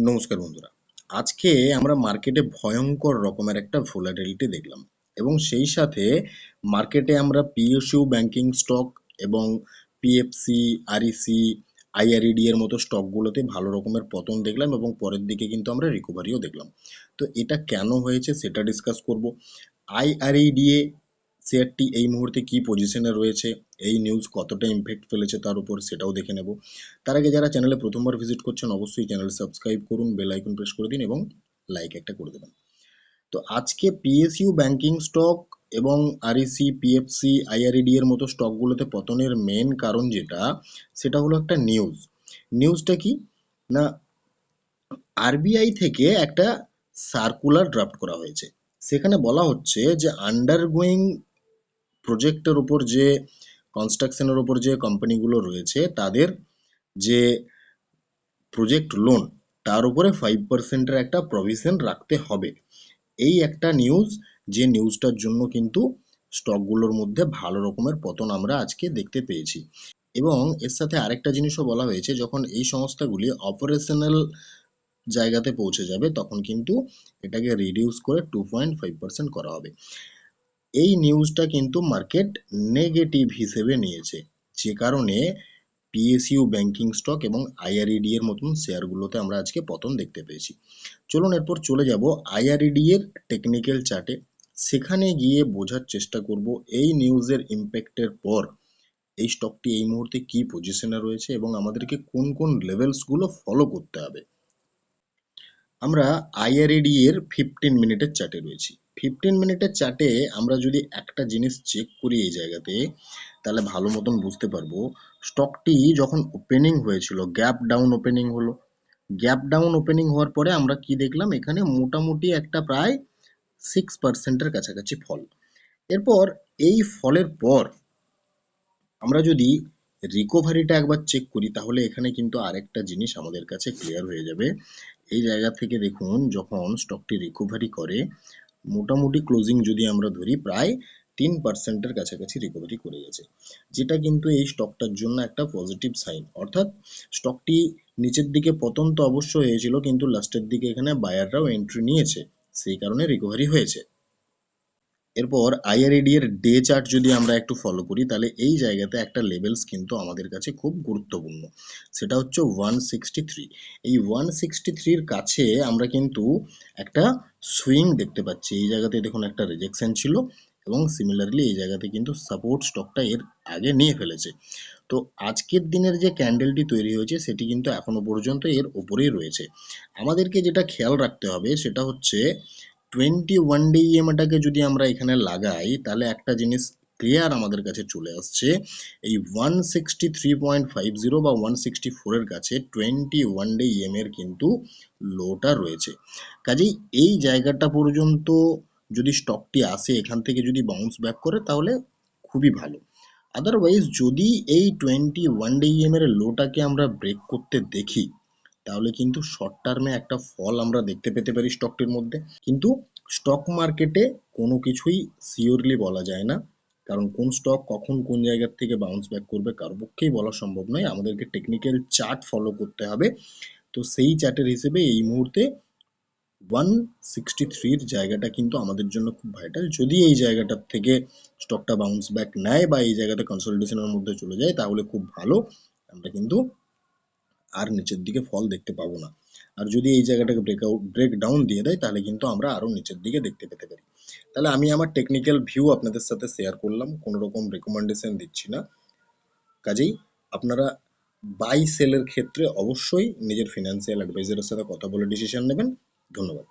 নমস্কার বন্ধুরা। আজকে আমরা মার্কেটে ভয়ঙ্কর রকমের একটা ভোলাটিলিটি দেখলাম এবং সেই সাথে মার্কেটে আমরা পিএসইউ ব্যাংকিং স্টক এবং পিএফসি আরইসি আইআরইডি এর মতো স্টকগুলোতে ভালো রকমের পতন দেখলাম এবং পরের দিকে কিন্তু আমরা রিকভারিও দেখলাম। তো এটা কেন হয়েছে সেটা ডিসকাস করব। আইআরইডিএ শেয়ারটি এই মুহূর্তে কি পজিশনে রয়েছে, এই নিউজ কতটা ইমপ্যাক্ট ফেলেছে তার উপর সেটাও দেখে নেব। তার আগে যারা চ্যানেলে প্রথমবার ভিজিট করছেন, অবশ্যই চ্যানেল সাবস্ক্রাইব করুন বেল আইকন প্রেস করে দিন এবং লাইক একটা করে দেবেন। তো আজকে পিএসইউ ব্যাংকিং স্টক এবং আরইসি পিএফসি আইআরইডি এর মতো স্টকগুলোতে পতনের মেন কারণ যেটা, সেটা হলো একটা নিউজ নিউজটা কি? না আরবিআই থেকে একটা সার্কুলার ড্রাফট করা হয়েছে। সেখানে বলা হচ্ছে যে আন্ডারগোয়িং প্রজেক্টের উপর যে কনস্ট্রাকশনের উপর যে কোম্পানিগুলো রয়েছে, তাদের যে প্রজেক্ট লোন তার উপরে ফাইভ পার্সেন্টের একটা প্রভিশন রাখতে হবে। এই একটা নিউজ যে নিউজটার জন্য কিন্তু স্টকগুলোর মধ্যে ভালো রকমের পতন আমরা আজকে দেখতে পেয়েছি। এবং এর সাথে আরেকটা জিনিসও বলা হয়েছে, যখন এই সংস্থাগুলি অপারেশনাল জায়গাতে পৌঁছে যাবে, তখন কিন্তু এটাকে রিডিউস করে টু পয়েন্ট ফাইভ পার্সেন্ট করা হবে। এই নিউজটা কিন্তু মার্কেট নেগেটিভ হিসেবে নিয়েছে। যে কারণে পিএসইউ ব্যাংকিং স্টক এবং আইআরইডি এর মতন শেয়ারগুলোতে আমরা আজকে পতন দেখতে পেয়েছি। চলুন এরপর চলে যাব আইআরইডি এর টেকনিক্যাল চার্টে সেখানে গিয়ে বোঝার চেষ্টা করব এই নিউজের ইম্প্যাক্টের পর এই স্টকটি এই মুহূর্তে কি পজিশনে রয়েছে এবং আমাদেরকে কোন কোন লেভেলসগুলো ফলো করতে হবে। আমরা আইআরইডি এর ফিফটিন মিনিটের চার্টে রয়েছি। ফিফটিন মিনিটের চার্টে আমরা যদি একটা জিনিস চেক করি এই জায়গাতে, তাহলে ভালো মতন বুঝতে পারব স্টকটি যখন ওপেনিং হয়েছিল গ্যাপ ডাউন ওপেনিং হলো। গ্যাপ ডাউন ওপেনিং হওয়ার পরে আমরা কি দেখলাম? এখানে মোটামুটি একটা প্রায় সিক্স পার্সেন্টের কাছাকাছি ফল এরপর এই ফলের পর আমরা যদি রিকোভারিটা একবার চেক করি, তাহলে এখানে কিন্তু আরেকটা জিনিস আমাদের কাছে ক্লিয়ার হয়ে যাবে। এই জায়গা থেকে দেখুন যখন স্টকটি রিকভারি করে, মোটামুটি ক্লোজিং যদি আমরা ধরি, প্রায় তিন পার্সেন্টের কাছাকাছি রিকভারি করে গেছে। যেটা কিন্তু এই স্টকটার জন্য একটা পজিটিভ সাইন অর্থাৎ স্টকটি নিচের দিকে পতন তো অবশ্য হয়েছিল, কিন্তু লাস্টের দিকে এখানে বায়াররাও এন্ট্রি নিয়েছে। সেই কারণে রিকভারি হয়েছে। এরপর আইআরএডি এর ডে চার্ট যদি আমরা একটু ফলো করি, তাহলে এই জায়গাতে একটা লেভেলস কিন্তু আমাদের কাছে খুব গুরুত্বপূর্ণ। সেটা হচ্ছে ওয়ান সিক্সটি থ্রি এই ওয়ান সিক্সটি থ্রির কাছে আমরা কিন্তু একটা সুইং দেখতে পাচ্ছি। এই জায়গাতে দেখুন একটা রিজেকশন ছিল এবং সিমিলারলি এই জায়গাতে কিন্তু সাপোর্ট স্টকটা এর আগে নিয়ে ফেলেছে। তো আজকের দিনের যে ক্যান্ডেলটি তৈরি হয়েছে, সেটি কিন্তু এখনও পর্যন্ত এর ওপরেই রয়েছে। আমাদেরকে যেটা খেয়াল রাখতে হবে, সেটা হচ্ছে টোয়েন্টি ওয়ান ডে ইএমআইটাকে যদি আমরা এখানে লাগাই, তাহলে একটা জিনিস ক্লিয়ার আমাদের কাছে চলে আসছে। এই one sixty three point five zero বা ওয়ান সিক্সটি ফোরের কাছে টোয়েন্টি ওয়ান ডে ইএম এর কিন্তু লোটা রয়েছে। কাজেই এই জায়গাটা পর্যন্ত যদি স্টকটি আসে, এখান থেকে যদি বাউন্স ব্যাক করে, তাহলে খুবই ভালো। আদারওয়াইজ যদি এই টোয়েন্টি ওয়ান ডে ইএম এর লোটাকে আমরা ব্রেক করতে দেখি তাহলে কিন্তু শর্ট টার্মে একটা ফল আমরা দেখতে পেতে পারি স্টকটির মধ্যে। কিন্তু স্টক মার্কেটে কোনো কিছুই সিওরলি বলা যায় না। কারণ কোন স্টক কখন কোন জায়গার থেকে বাউন্স ব্যাক করবে কারও পক্ষেই বলা সম্ভব নয়। আমাদেরকে টেকনিক্যাল চার্ট ফলো করতে হবে। তো সেই চার্টের হিসেবে এই মুহূর্তে ওয়ান সিক্সটি থ্রির জায়গাটা কিন্তু আমাদের জন্য খুব ভাইটাল যদি এই জায়গাটার থেকে স্টকটা বাউন্স ব্যাক নেয় বা এই জায়গাতে কনসলটেশনের মধ্যে চলে যায়, তাহলে খুব ভালো। আমরা কিন্তু আর নিচের দিকে ফল দেখতে পাবো না। আর যদি এই জায়গাটাকে ব্রেকআউট ব্রেক ডাউন দিয়ে দেয়, তাহলে কিন্তু আমরা আরও নিচের দিকে দেখতে পেতে পারি। তাহলে আমি আমার টেকনিক্যাল ভিউ আপনাদের সাথে শেয়ার করলাম, কোনো রকম রেকমেন্ডেশন দিচ্ছি না। কাজেই আপনারা বাই সেলের ক্ষেত্রে অবশ্যই নিজের ফিনান্সিয়াল অ্যাডভাইজারের সাথে কথা বলে ডিসিশন নেবেন। ধন্যবাদ।